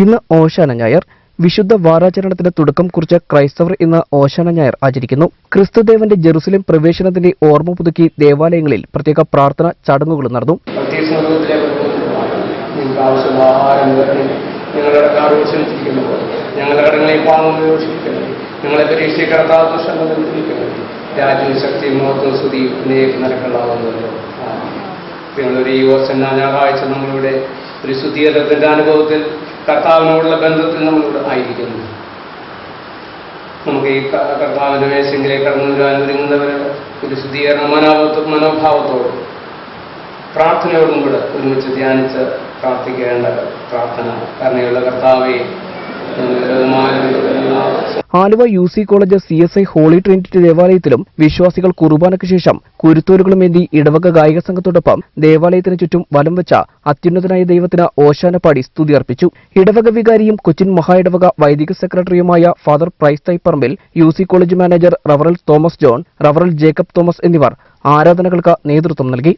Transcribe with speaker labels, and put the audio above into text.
Speaker 1: ഇന്ന് ഓശാന ഞായർ. വിശുദ്ധ വാരാചരണത്തിന്റെ തുടക്കം കുറിച്ച ക്രൈസ്തവർ ഇന്ന് ഓശാന ഞായർ ആചരിക്കുന്നു. ക്രിസ്തുദേവന്റെ ജെറുസലേം പ്രവേശനത്തിന്റെ ഓർമ്മ പുതുക്കി ദേവാലയങ്ങളിൽ പ്രത്യേക പ്രാർത്ഥന ചടങ്ങുകൾ നടന്നു.
Speaker 2: ഞങ്ങളുടെ കടങ്ങളെ പാവം യോഷിക്കുന്നത് ഞങ്ങളെ നമ്മളിവിടെ ഒരു ശുദ്ധീകരണത്തിന്റെ അനുഭവത്തിൽ കർത്താവിനോടുള്ള ബന്ധത്തിൽ നമ്മളിവിടെ ആയിരിക്കുന്നു. നമുക്ക് ഈ കർത്താവിന്റെ മേശെങ്കിലേക്ക് കടന്നു വരാൻ ഒരുങ്ങുന്നവർ ഒരു ശുദ്ധീകരണ മനോഭാവ മനോഭാവത്തോടും പ്രാർത്ഥനയോടും കൂടെ ഒരുമിച്ച് ധ്യാനിച്ച് പ്രാർത്ഥിക്കേണ്ട പ്രാർത്ഥന കരുണയുള്ള കർത്താവെ
Speaker 1: Aluva U C college C S I holy trinity ദേവാലയത്തിലും വിശ്വാസികൾ കുർബാനയ്ക്ക് ശേഷം കുരുത്തോരുകളുമേന്തി ഇടവക ഗായിക സംഘത്തോടൊപ്പം ദേവാലയത്തിന് ചുറ്റും വലം വെച്ച അത്യുന്നതനായ ദൈവത്തിന് ഓശാന പാടി സ്തുതി അർപ്പിച്ചു. ഇടവക വികാരിയും കൊച്ചിൻ മഹാ ഇടവക വൈദിക സെക്രട്ടറിയുമായ father price Thaiparambil U C college manager റവറൽ Thomas John റവറൽ Jacob Thomas എന്നിവർ ആരാധനകൾക്ക് നേതൃത്വം നൽകി.